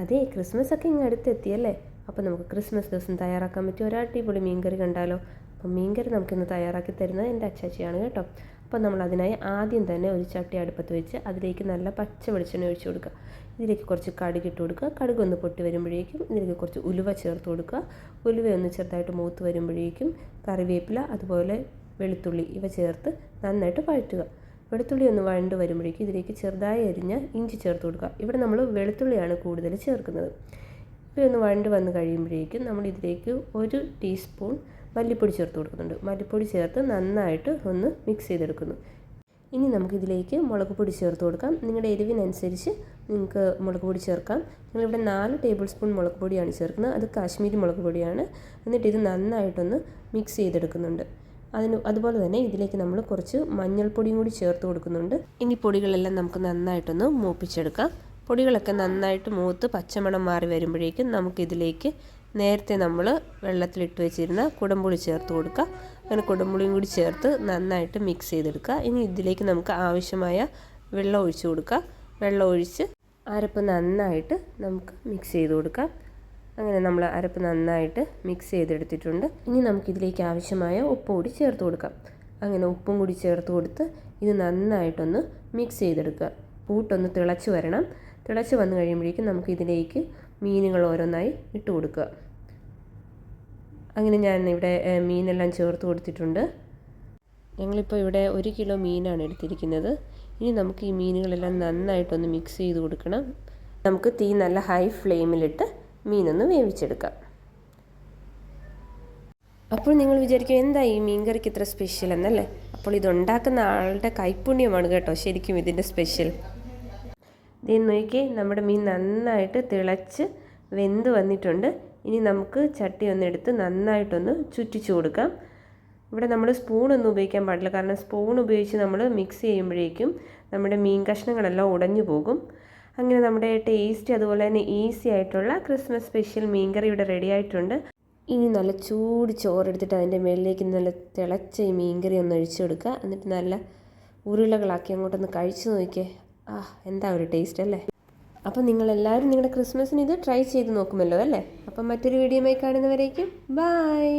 അതെ ക്രിസ്മസ് ഒക്കെ ഇങ്ങ് അടുത്തെത്തിയല്ലേ? അപ്പോൾ നമുക്ക് ക്രിസ്മസ് ദിവസം തയ്യാറാക്കാൻ പറ്റിയ ഒരു അടിപൊളി മീൻകറി കണ്ടാലോ? അപ്പോൾ മീൻകറി നമുക്കിന്ന് തയ്യാറാക്കി തരുന്നത് എന്റെ അച്ചാച്ചിയാണ് കേട്ടോ. അപ്പോൾ നമ്മൾ അതിനായി ആദ്യം തന്നെ ഒരു ചട്ടി അടുപ്പത്ത് വെച്ച് അതിലേക്ക് നല്ല പച്ച വെളിച്ചെണ്ണ ഒഴിച്ചു കൊടുക്കുക. ഇതിലേക്ക് കുറച്ച് കടുക് ഇട്ട് കൊടുക്കുക. കടുക് ഒന്ന് പൊട്ടി വരുമ്പോഴേക്കും ഇതിലേക്ക് കുറച്ച് ഉലുവ ചേർത്ത് കൊടുക്കുക. ഉലുവ ഒന്ന് ചെറുതായിട്ട് മൂത്ത് വരുമ്പോഴേക്കും കറിവേപ്പില അതുപോലെ വെളുത്തുള്ളി ഇവ ചേർത്ത് നന്നായിട്ട് വഴറ്റുക. വെളുത്തുള്ളി ഒന്ന് വഴണ്ട് വരുമ്പോഴേക്കും ഇതിലേക്ക് ചെറുതായി അരിഞ്ഞ ഇഞ്ചി ചേർത്ത് കൊടുക്കുക. ഇവിടെ നമ്മൾ വെളുത്തുള്ളിയാണ് കൂടുതൽ ചേർക്കുന്നത്. ഇവയൊന്ന് വഴണ്ട് വന്ന് കഴിയുമ്പോഴേക്കും നമ്മൾ ഇതിലേക്ക് ഒരു ടീസ്പൂൺ മല്ലിപ്പൊടി ചേർത്ത് കൊടുക്കുന്നുണ്ട്. മല്ലിപ്പൊടി ചേർത്ത് നന്നായിട്ട് ഒന്ന് മിക്സ് ചെയ്തെടുക്കുന്നു. ഇനി നമുക്കിതിലേക്ക് മുളക് പൊടി ചേർത്ത് കൊടുക്കാം. നിങ്ങളുടെ എരിവിനനുസരിച്ച് നിങ്ങൾക്ക് മുളക് പൊടി ചേർക്കാം. ഞങ്ങളിവിടെ നാല് ടേബിൾ സ്പൂൺ മുളക് പൊടിയാണ് ചേർക്കുന്നത്. അത് കാശ്മീരി മുളക് പൊടിയാണ്. എന്നിട്ട് ഇത് നന്നായിട്ടൊന്ന് മിക്സ് ചെയ്തെടുക്കുന്നുണ്ട്. അതിന് അതുപോലെ തന്നെ ഇതിലേക്ക് നമ്മൾ കുറച്ച് മഞ്ഞൾപ്പൊടിയും കൂടി ചേർത്ത് കൊടുക്കുന്നുണ്ട്. ഇനി പൊടികളെല്ലാം നമുക്ക് നന്നായിട്ടൊന്ന് മൂപ്പിച്ചെടുക്കാം. പൊടികളൊക്കെ നന്നായിട്ട് മൂത്ത് പച്ചമണം മാറി വരുമ്പോഴേക്കും നമുക്കിതിലേക്ക് നേരത്തെ നമ്മൾ വെള്ളത്തിലിട്ട് വെച്ചിരുന്ന കുടംപുളി ചേർത്ത് കൊടുക്കുക. അങ്ങനെ കുടംപുളിയും കൂടി ചേർത്ത് നന്നായിട്ട് മിക്സ് ചെയ്തെടുക്കുക. ഇനി ഇതിലേക്ക് നമുക്ക് ആവശ്യമായ വെള്ളം ഒഴിച്ച് കൊടുക്കുക. വെള്ളം ഒഴിച്ച് അരപ്പ് നന്നായിട്ട് നമുക്ക് മിക്സ് ചെയ്ത് കൊടുക്കാം. അങ്ങനെ നമ്മൾ അരപ്പ് നന്നായിട്ട് മിക്സ് ചെയ്തെടുത്തിട്ടുണ്ട്. ഇനി നമുക്കിതിലേക്ക് ആവശ്യമായ ഉപ്പ് കൂടി ചേർത്ത് കൊടുക്കാം. അങ്ങനെ ഉപ്പും കൂടി ചേർത്ത് കൊടുത്ത് ഇത് നന്നായിട്ടൊന്ന് മിക്സ് ചെയ്തെടുക്കുക. കൂട്ടൊന്ന് തിളച്ച് വരണം. തിളച്ച് വന്നു കഴിയുമ്പോഴേക്കും നമുക്ക് ഇതിലേക്ക് മീനുകൾ ഓരോന്നായി ഇട്ട് കൊടുക്കുക. അങ്ങനെ ഞാൻ ഇവിടെ മീനെല്ലാം ചേർത്ത് കൊടുത്തിട്ടുണ്ട്. ഞങ്ങളിപ്പോൾ ഇവിടെ ഒരു കിലോ മീനാണ് എടുത്തിരിക്കുന്നത്. ഇനി നമുക്ക് ഈ മീനുകളെല്ലാം നന്നായിട്ടൊന്ന് മിക്സ് ചെയ്ത് കൊടുക്കണം. നമുക്ക് തീ നല്ല ഹൈ ഫ്ലെയിമിലിട്ട് മീനൊന്ന് വേവിച്ചെടുക്കാം. അപ്പോൾ നിങ്ങൾ വിചാരിക്കും എന്താ ഈ മീൻകറിക്ക് ഇത്ര സ്പെഷ്യൽ എന്നല്ലേ? അപ്പോൾ ഇതുണ്ടാക്കുന്ന ആളുടെ കൈപ്പുണ്യമാണ് കേട്ടോ ശരിക്കും ഇതിന്റെ സ്പെഷ്യൽ ഇത് നോക്കി നമ്മുടെ മീൻ നന്നായിട്ട് തിളച്ച് വെന്ത് വന്നിട്ടുണ്ട്. ഇനി നമുക്ക് ചട്ടി ഒന്ന് എടുത്ത് നന്നായിട്ടൊന്ന് ചുറ്റിച്ചു കൊടുക്കാം. ഇവിടെ നമ്മൾ സ്പൂണൊന്നും ഉപയോഗിക്കാൻ പാടില്ല. കാരണം സ്പൂൺ ഉപയോഗിച്ച് നമ്മൾ മിക്സ് ചെയ്യുമ്പോഴേക്കും നമ്മുടെ മീൻ കഷ്ണങ്ങളെല്ലാം ഉടഞ്ഞു പോകും. അങ്ങനെ നമ്മുടെ ടേസ്റ്റ് അതുപോലെ തന്നെ ഈസി ആയിട്ടുള്ള ക്രിസ്മസ് സ്പെഷ്യൽ മീൻകറി ഇവിടെ റെഡി ആയിട്ടുണ്ട്. ഇനി നല്ല ചൂട് ചോറെടുത്തിട്ട് അതിന്റെ മേളിലേക്ക് നല്ല തിളച്ച ഈ മീൻകറി ഒന്ന് ഒഴിച്ചു കൊടുക്കുക. എന്നിട്ട് നല്ല ഉരുളകളാക്കി അങ്ങോട്ടൊന്ന് കഴിച്ചു നോക്കിയേ. ആ എന്താ ഒരു ടേസ്റ്റ് അല്ലേ? അപ്പം നിങ്ങളെല്ലാവരും നിങ്ങളുടെ ക്രിസ്മസിന് ഇത് ട്രൈ ചെയ്ത് നോക്കുമല്ലോ അല്ലേ? അപ്പം മറ്റൊരു വീഡിയോയുമായി കാണുന്നവരേക്കും ബായ്